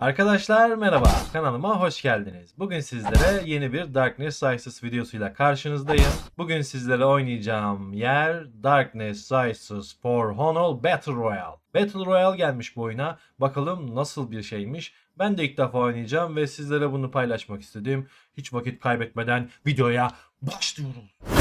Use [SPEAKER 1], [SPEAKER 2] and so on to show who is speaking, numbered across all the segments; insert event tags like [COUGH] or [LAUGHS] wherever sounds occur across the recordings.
[SPEAKER 1] Arkadaşlar merhaba, kanalıma hoş geldiniz. Bugün sizlere yeni bir Darkness Rises videosuyla karşınızdayım. Bugün sizlere oynayacağım yer Darkness Rises for Honor Battle Royale. Battle Royale gelmiş bu oyuna. Bakalım nasıl bir şeymiş. Ben de ilk defa oynayacağım ve sizlere bunu paylaşmak istedim. Hiç vakit kaybetmeden videoya başlıyoruz.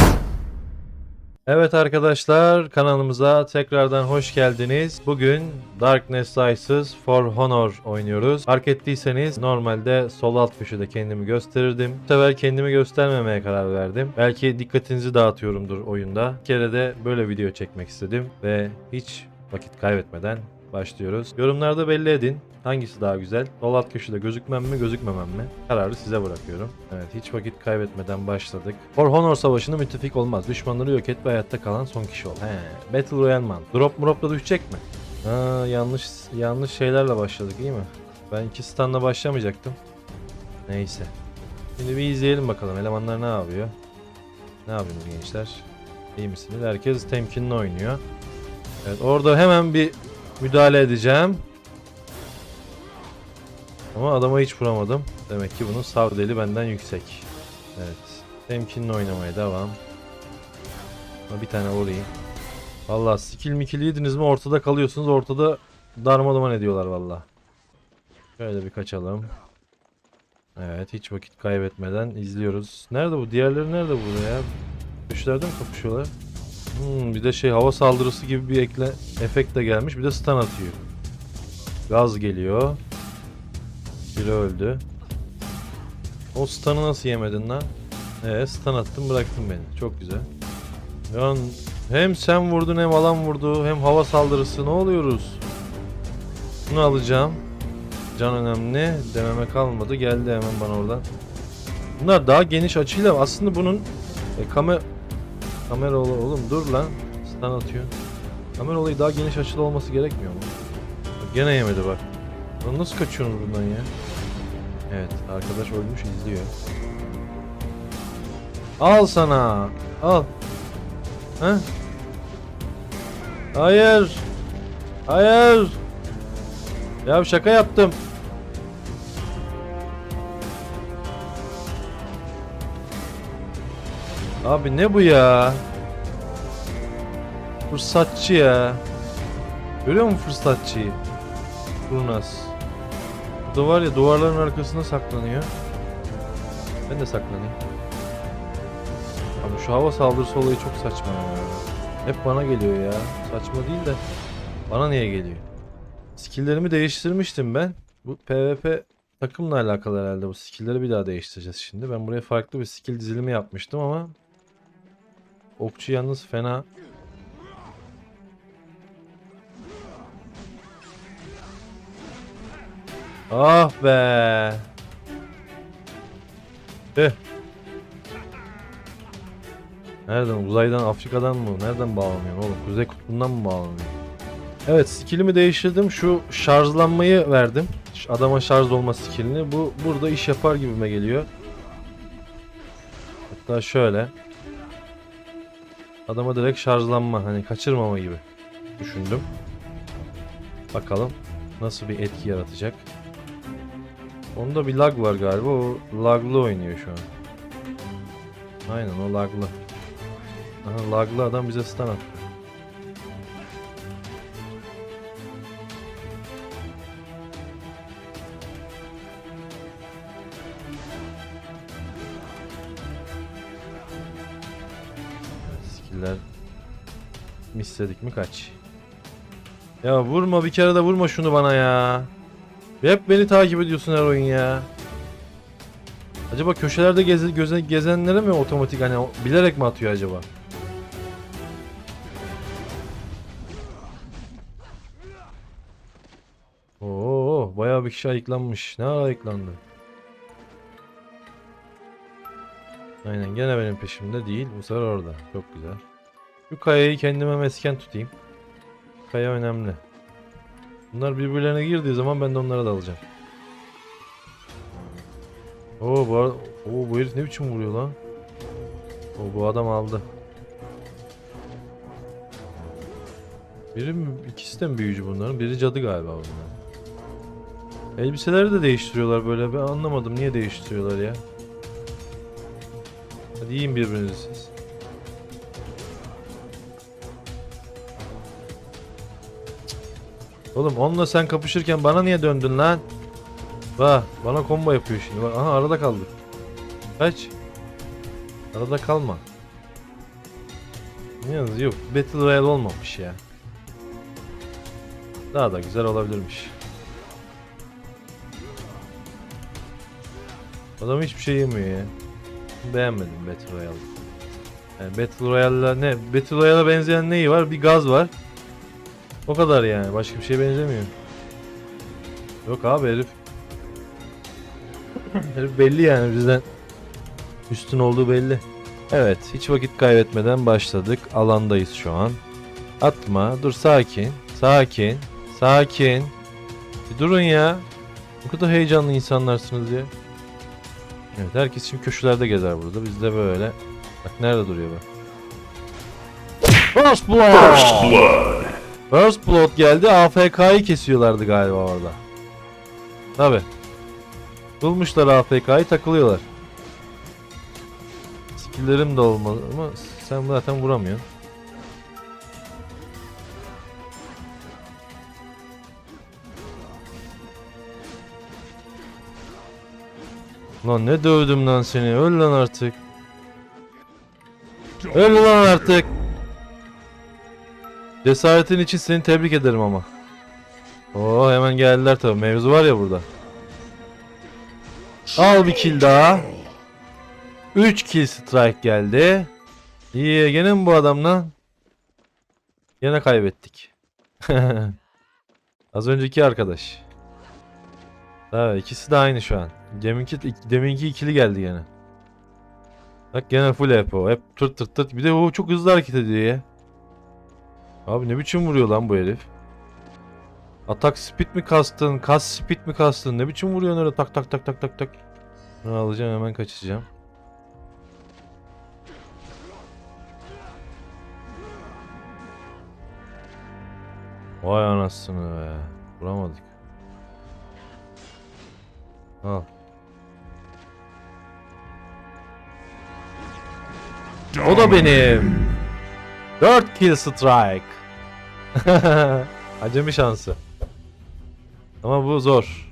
[SPEAKER 1] Evet arkadaşlar kanalımıza tekrardan hoş geldiniz. Bugün Darkness Rises for Honor oynuyoruz. Fark ettiyseniz normalde sol alt köşede kendimi gösterirdim. Bu sefer kendimi göstermemeye karar verdim. Belki dikkatinizi dağıtıyorumdur oyunda. Bir kere de böyle video çekmek istedim ve hiç vakit kaybetmeden başlıyoruz. Yorumlarda belli edin. Hangisi daha güzel? Sol alt köşede gözükmem mi gözükmemem mi? Kararı size bırakıyorum. Evet hiç vakit kaybetmeden başladık. For Honor savaşında müttefik olmaz. Düşmanları yok et ve hayatta kalan son kişi ol. He, Battle Royale man. Drop mropla düşecek mi? Ha, yanlış yanlış şeylerle başladık iyi mi? Ben iki standla başlamayacaktım. Neyse. Şimdi bir izleyelim bakalım elemanlar ne yapıyor. Ne yapıyorsunuz gençler? İyi misiniz? Herkes temkinli oynuyor. Evet orada hemen bir müdahale edeceğim. Ama adama hiç vuramadım. Demek ki bunun savdeli benden yüksek. Evet. Temkinli oynamaya devam. Ama bir tane vurayım. Valla skill mikil yediniz mi ortada kalıyorsunuz. Ortada darmadağın ediyorlar valla. Şöyle bir kaçalım. Evet hiç vakit kaybetmeden izliyoruz. Nerede bu? Diğerleri nerede burada ya? Köşelerde mi kapışıyorlar? Hmm, bir de şey hava saldırısı gibi bir ekle efekt de gelmiş. Bir de stun atıyor. Gaz geliyor. Biri öldü. O stun'ı nasıl yemedin lan? Ee stun attın bıraktın beni. Çok güzel. Yan hem sen vurdun hem alan vurdu hem hava saldırısı ne oluyoruz? Bunu alacağım. Can önemli. Dememe kalmadı. Geldi hemen bana oradan. Bunlar daha geniş açıyla aslında bunun e, kamera kamera ola- oğlum dur lan. Stun atıyor. Kamera olayı daha geniş açılı olması gerekmiyor mu? Gene yemedi bak. Lan nasıl kaçıyorsunuz bundan ya? Evet arkadaş ölmüş izliyor. Al sana. Al. He? Hayır. Hayır. Ya şaka yaptım. Abi ne bu ya? Fırsatçı ya. Görüyor musun fırsatçıyı? Kurnaz. Bu da var ya duvarların arkasına saklanıyor. Ben de saklanayım. Abi şu hava saldırısı olayı çok saçma. Hep bana geliyor ya. Saçma değil de bana niye geliyor? Skill'lerimi değiştirmiştim ben. Bu PvP takımla alakalı herhalde bu skill'leri bir daha değiştireceğiz şimdi. Ben buraya farklı bir skill dizilimi yapmıştım ama okçu yalnız fena Ah be. Tüh. Nereden? Uzaydan, Afrika'dan mı? Nereden bağlanıyor oğlum? Kuzey kutbundan mı bağlanıyor? Evet, skillimi değiştirdim. Şu şarjlanmayı verdim. Adama şarj olma skillini. Bu burada iş yapar gibime geliyor. Hatta şöyle. Adama direkt şarjlanma, hani kaçırmama gibi düşündüm. Bakalım nasıl bir etki yaratacak. Onda bir lag var galiba. O laglı oynuyor şu an. Aynen o laglı. Aha laglı adam bize stun attı. Skiller misledik mi kaç? Ya vurma bir kere de vurma şunu bana ya. Hep beni takip ediyorsun her oyun ya. Acaba köşelerde geze, göze, gezenlere mi otomatik hani bilerek mi atıyor acaba? Oo, bayağı bir kişi ayıklanmış. Ne ara ayıklandı? Aynen gene benim peşimde değil. Bu sefer orada. Çok güzel. Şu kayayı kendime mesken tutayım. Kaya önemli. Bunlar birbirlerine girdiği zaman ben de onlara dalacağım. Oo bu arada, oo, bu herif ne biçim vuruyor lan? Oo, bu adam aldı. Biri mi, ikisi de mi büyücü bunların? Biri cadı galiba bunlar. Elbiseleri de değiştiriyorlar böyle. Ben anlamadım niye değiştiriyorlar ya. Hadi yiyin birbirinizi siz. Oğlum onunla sen kapışırken bana niye döndün lan? Bak bana combo yapıyor şimdi. Bak aha arada kaldık. Kaç. Arada kalma. Yalnız yok Battle Royale olmamış ya. Daha da güzel olabilirmiş. Adam hiçbir şey yemiyor ya. Beğenmedim Battle Royale'ı. Yani Battle Royale'la ne? Battle Royale'a benzeyen neyi var? Bir gaz var. O kadar yani. Başka bir şeye benzemiyor. Yok abi herif. [LAUGHS] herif belli yani bizden. Üstün olduğu belli. Evet, hiç vakit kaybetmeden başladık. Alandayız şu an. Atma, dur sakin. Sakin. Sakin. Bir durun ya. Ne kadar heyecanlı insanlarsınız ya. Evet, herkes şimdi köşelerde gezer burada. Biz de böyle. Bak nerede duruyor bak. First Blood!
[SPEAKER 2] First Blood.
[SPEAKER 1] First Blood geldi. AFK'yı kesiyorlardı galiba orada. Tabi. Bulmuşlar AFK'yı takılıyorlar. Skill'lerim de olmalı ama sen zaten vuramıyorsun. Lan ne dövdüm lan seni. Öl lan artık. Öl lan artık. Cesaretin için seni tebrik ederim ama. Oo hemen geldiler tabii. Mevzu var ya burada. Al bir kill daha. 3 kill strike geldi. İyi gene mi bu adam lan? Gene kaybettik. [LAUGHS] Az önceki arkadaş. Evet ikisi de aynı şu an. Deminki, deminki ikili geldi gene. Bak gene full HP o. Hep tırt tırt tırt. Bir de o çok hızlı hareket ediyor ya. Abi ne biçim vuruyor lan bu herif? Atak speed mi kastın? Kas speed mi kastın? Ne biçim vuruyorsun öyle tak tak tak tak tak tak. Bunu alacağım hemen kaçacağım. Vay anasını be. Vuramadık. Al. O da benim. 4 kill strike. [LAUGHS] Acemi şansı. Ama bu zor.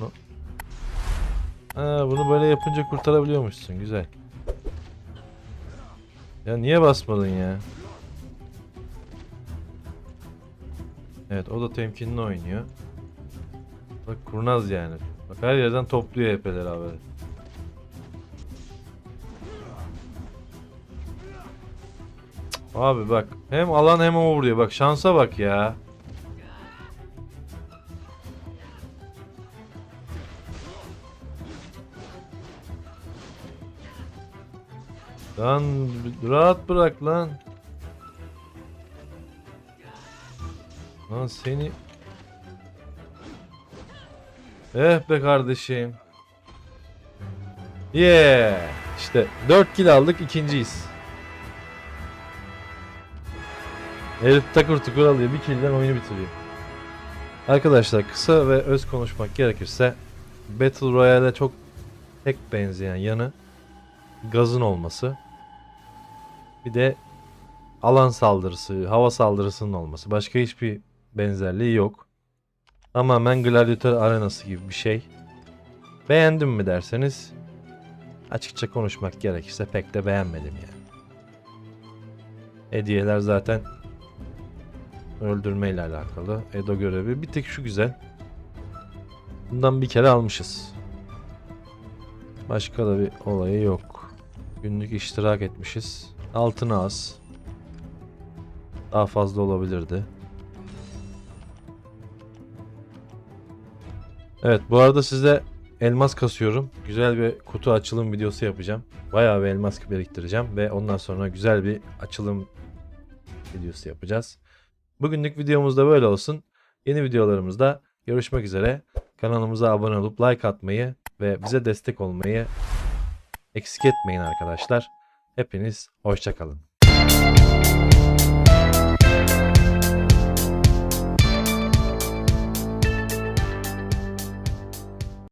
[SPEAKER 1] Bu- Ha, bunu böyle yapınca kurtarabiliyormuşsun. Güzel. Ya niye basmadın ya? Evet o da temkinli oynuyor. Bak kurnaz yani. Bak her yerden topluyor HP'leri abi. Abi bak hem alan hem o vuruyor. Bak şansa bak ya. Lan rahat bırak lan. Lan seni Eh be kardeşim. Yeah. İşte 4 kill aldık ikinciyiz. Herif takır tukur alıyor. Bir kill'den oyunu bitiriyor. Arkadaşlar kısa ve öz konuşmak gerekirse Battle Royale'e çok tek benzeyen yanı gazın olması. Bir de alan saldırısı, hava saldırısının olması. Başka hiçbir benzerliği yok. Tamamen gladyatör arenası gibi bir şey. Beğendim mi derseniz açıkça konuşmak gerekirse pek de beğenmedim yani. Hediyeler zaten öldürmeyle alakalı. Edo görevi. Bir tek şu güzel. Bundan bir kere almışız. Başka da bir olayı yok. Günlük iştirak etmişiz. Altını az. Daha fazla olabilirdi. Evet bu arada size elmas kasıyorum. Güzel bir kutu açılım videosu yapacağım. Bayağı bir elmas biriktireceğim ve ondan sonra güzel bir açılım videosu yapacağız. Bugünlük videomuz da böyle olsun. Yeni videolarımızda görüşmek üzere. Kanalımıza abone olup like atmayı ve bize destek olmayı eksik etmeyin arkadaşlar. Hepiniz hoşçakalın.